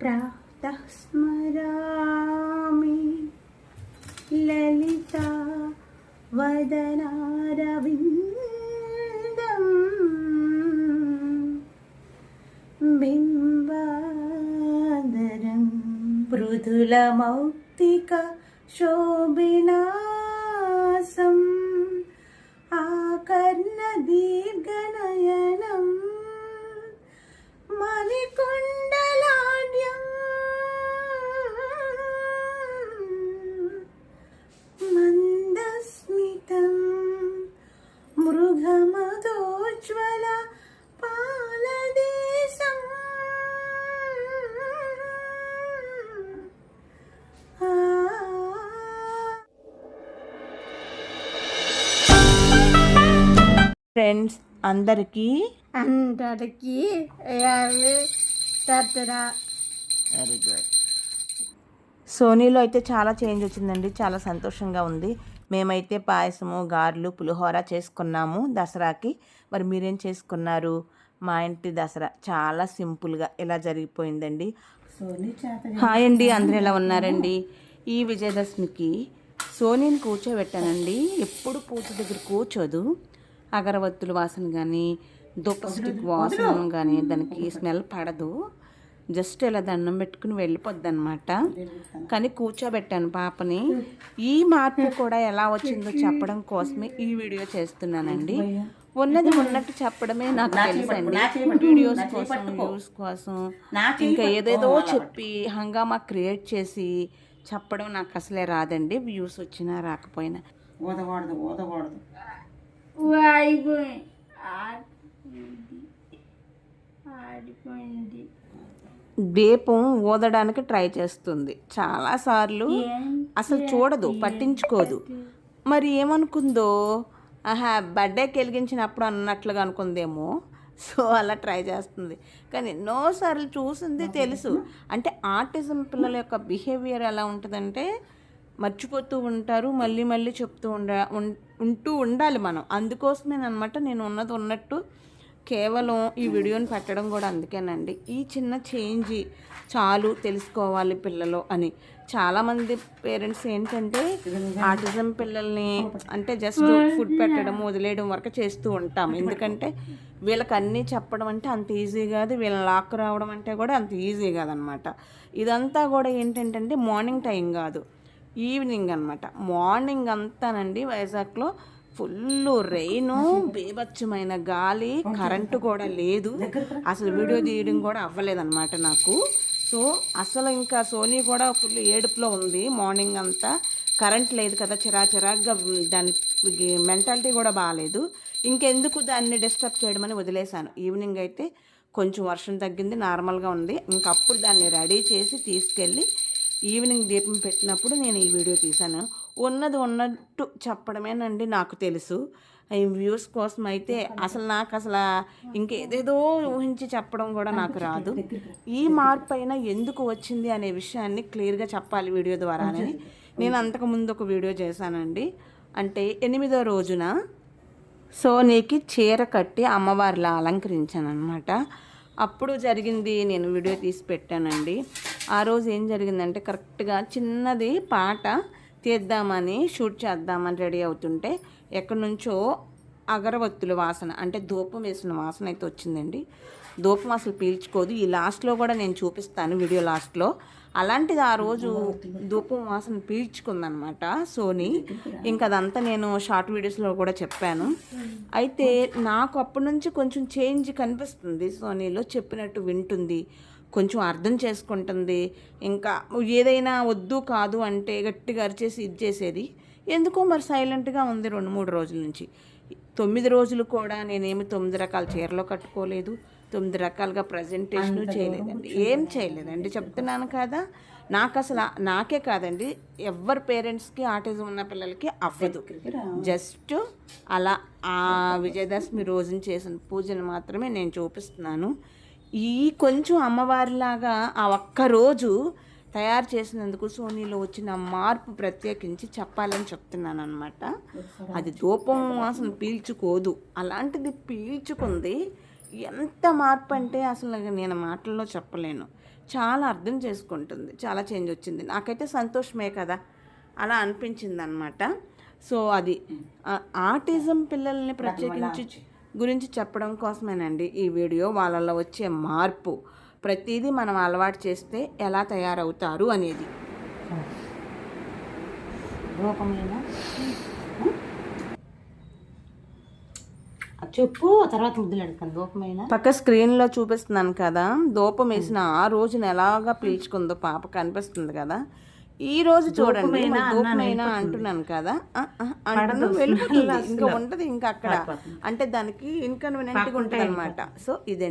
प्रातः स्मरामि ललिता वदनारविन्दम्। बिम्बादरं मृदुलमौक्तिक शोभिनासम् ఫ్రెండ్స్ అందరికీ అందరికీ వెరీ గుడ్ సోనీలో అయితే చాలా చేంజ్ వచ్చిందండి చాలా సంతోషంగా ఉంది. మేమైతే పాయసము గారెలు పులిహోర చేసుకున్నాము దసరాకి. మరి మీరేం చేసుకున్నారు? మా ఇంటి దసరా చాలా సింపుల్గా ఇలా జరిగిపోయిందండి? సోనీ చేత హాయ్ అండి అందరూ ఎలా ఉన్నారండి? ఈ విజయదశమికి సోనీని కూర్చోబెట్టానండి. ఎప్పుడు పూజ దగ్గర కూర్చోదు. అగరవత్తుల వాసన కానీ దుప్ప స్టిక్ వాసన కానీ దానికి స్మెల్ పడదు. జస్ట్ ఇలా దండం పెట్టుకుని వెళ్ళిపోద్ది అనమాట కానీ కూర్చోబెట్టాను పాపని. ఈ మార్పు కూడా ఎలా వచ్చిందో చెప్పడం కోసమే ఈ వీడియో చేస్తున్నానండి. ఉన్నది ఉన్నట్టు చెప్పడమే నాకు తెలుసండి. వీడియోస్ కోసం వ్యూస్ కోసం ఇంకా ఏదేదో చెప్పి హంగామా క్రియేట్ చేసి చెప్పడం నాకు అసలే రాదండి. వ్యూస్ వచ్చినా రాకపోయినా. ఊదకూడదు ఊదకూడదు అయిపోయింది ఆడిపోయింది. దీపం ఊదడానికి ట్రై చేస్తుంది. చాలాసార్లు అసలు చూడదు పట్టించుకోదు. మరి ఏమనుకుందో? ఆహా బర్త్డేకి వెలిగించినప్పుడు అన్నట్లుగా అనుకుందేమో. సో అలా ట్రై చేస్తుంది. కానీ ఎన్నోసార్లు చూసింది తెలుసు. అంటే ఆర్టిజం పిల్లల యొక్క బిహేవియర్ ఎలా ఉంటుందంటే మర్చిపోతూ ఉంటారు మళ్ళీ మళ్ళీ చెప్తూ ఉండ ఉంటూ ఉండాలి మనం. అందుకోసమేనమాట నేను ఉన్నది ఉన్నట్టు కేవలం ఈ వీడియోని పెట్టడం కూడా అందుకేనండి. ఈ చిన్న చేంజ్ చాలు తెలుసుకోవాలి పిల్లలు అని. చాలామంది పేరెంట్స్ ఏంటంటే ఆటిజం పిల్లల్ని అంటే జస్ట్ ఫుడ్ పెట్టడం వదిలేయడం వరకు చేస్తూ ఉంటాం ఎందుకంటే వీళ్ళకి అన్నీ చెప్పడం అంటే అంత ఈజీ కాదు. వీళ్ళని లాక్ రావడం అంటే కూడా అంత ఈజీ కాదనమాట ఇదంతా కూడా ఏంటంటే మార్నింగ్ టైం కాదు. ఈవినింగ్ అనమాట మార్నింగ్ అంతానండి వైజాగ్లో. ఫుల్ రెయిన్ బీభత్సమైన గాలి కరెంటు కూడా లేదు. అసలు వీడియో తీయడం కూడా అవ్వలేదన్నమాట నాకు. సో అసలు ఇంకా సోనీ కూడా ఫుల్ ఏడుపులో ఉంది మార్నింగ్ అంతా. కరెంట్ లేదు కదా చిరా చిరాగ్గా దాని మెంటాలిటీ కూడా బాగాలేదు ఇంకెందుకు దాన్ని డిస్టర్బ్ చేయడమని వదిలేశాను. ఈవినింగ్ అయితే కొంచెం వర్షం తగ్గింది నార్మల్గా ఉంది. ఇంకప్పుడు దాన్ని రెడీ చేసి తీసుకెళ్ళి ఈవినింగ్ దీపం పెట్టినప్పుడు నేను ఈ వీడియో తీశాను. ఉన్నది ఉన్నట్టు చెప్పడమేనండి నాకు తెలుసు. ఈ వ్యూస్ కోసం అయితే అసలు నాకు అసలు ఇంకేదేదో ఊహించి చెప్పడం కూడా నాకు రాదు. ఈ మార్పు అయినా ఎందుకు వచ్చింది అనే విషయాన్ని క్లియర్గా చెప్పాలి వీడియో ద్వారానే. నేను అంతకుముందు ఒక వీడియో చేశానండి. అంటే ఎనిమిదో రోజున సోనీకి చీర కట్టి అమ్మవారిలా అలంకరించాను అనమాట అప్పుడు జరిగింది నేను వీడియో తీసి పెట్టానండి. ఆ రోజు ఏం జరిగిందంటే కరెక్ట్గా చిన్నది పాట తీద్దామని షూట్ చేద్దామని రెడీ అవుతుంటే ఎక్కడి నుంచో అగరవత్తుల వాసన అంటే ధూపం వేసిన వాసన అయితే వచ్చిందండి. ధూపం అసలు పీల్చుకోదు. ఈ లాస్ట్లో కూడా నేను చూపిస్తాను వీడియో లాస్ట్లో. అలాంటిది ఆ రోజు ధూపం వాసన పీల్చుకుందనమాట సోనీ. ఇంకా అదంతా నేను షార్ట్ వీడియోస్లో కూడా చెప్పాను. అయితే నాకు అప్పటి నుంచి కొంచెం చేంజ్ కనిపిస్తుంది సోనీలో చెప్పినట్టు వింటుంది. కొంచెం అర్థం చేసుకుంటుంది. ఇంకా ఏదైనా వద్దు కాదు అంటే గట్టిగా అరిచేసి ఇది చేసేది. ఎందుకో మరి సైలెంట్గా ఉంది రెండు మూడు రోజుల నుంచి. తొమ్మిది రోజులు కూడా నేనేమి తొమ్మిది రకాల చీరలో కట్టుకోలేదు. తొమ్మిది రకాలుగా ప్రజెంటేషన్ చేయలేదండి. ఏం చేయలేదండి. చెప్తున్నాను కదా నాకు అసలు నాకే కాదండి. ఎవరి పేరెంట్స్కి ఆటిజం ఉన్న పిల్లలకి అవ్వదు. జస్ట్ అలా ఆ విజయదశమి రోజున చేసిన పూజను మాత్రమే నేను చూపిస్తున్నాను. ఈ కొంచెం అమ్మవారిలాగా ఆ ఒక్క రోజు తయారు చేసినందుకు సోనీలో వచ్చిన మార్పు ప్రత్యేకించి చెప్పాలని చెప్తున్నాను అనమాట అది ధూపం వాసన పీల్చుకోదు. అలాంటిది పీల్చుకుంది. ఎంత మార్పు అంటే అసలు నేను మాటల్లో చెప్పలేను. చాలా అర్థం చేసుకుంటుంది. చాలా చేంజ్ వచ్చింది. నాకైతే సంతోషమే కదా అలా అనిపించింది అనమాట సో అది ఆటిజం పిల్లల్ని ప్రత్యేకించి గురించి చెప్పడం కోసమేనండి ఈ వీడియో వాళ్ళలో వచ్చే మార్పు. ప్రతిదీ మనం అలవాటు చేస్తే ఎలా తయారవుతారు అనేది. చెప్పు తర్వాత పక్క స్క్రీన్లో చూపిస్తున్నాను కదా దూపం వేసిన ఆ రోజున ఎలాగా పీల్చుకుందో పాప కనిపిస్తుంది కదా. ఈ రోజు చూడండి దూపమైనా అంటున్నాను కదా? అంటున్నా వెళ్ళిపోతుంది. ఇంకా ఉంటది ఇంకా అక్కడ. అంటే దానికి ఇన్కన్వీనియంట్గా ఉంటుంది అనమాట సో ఇదే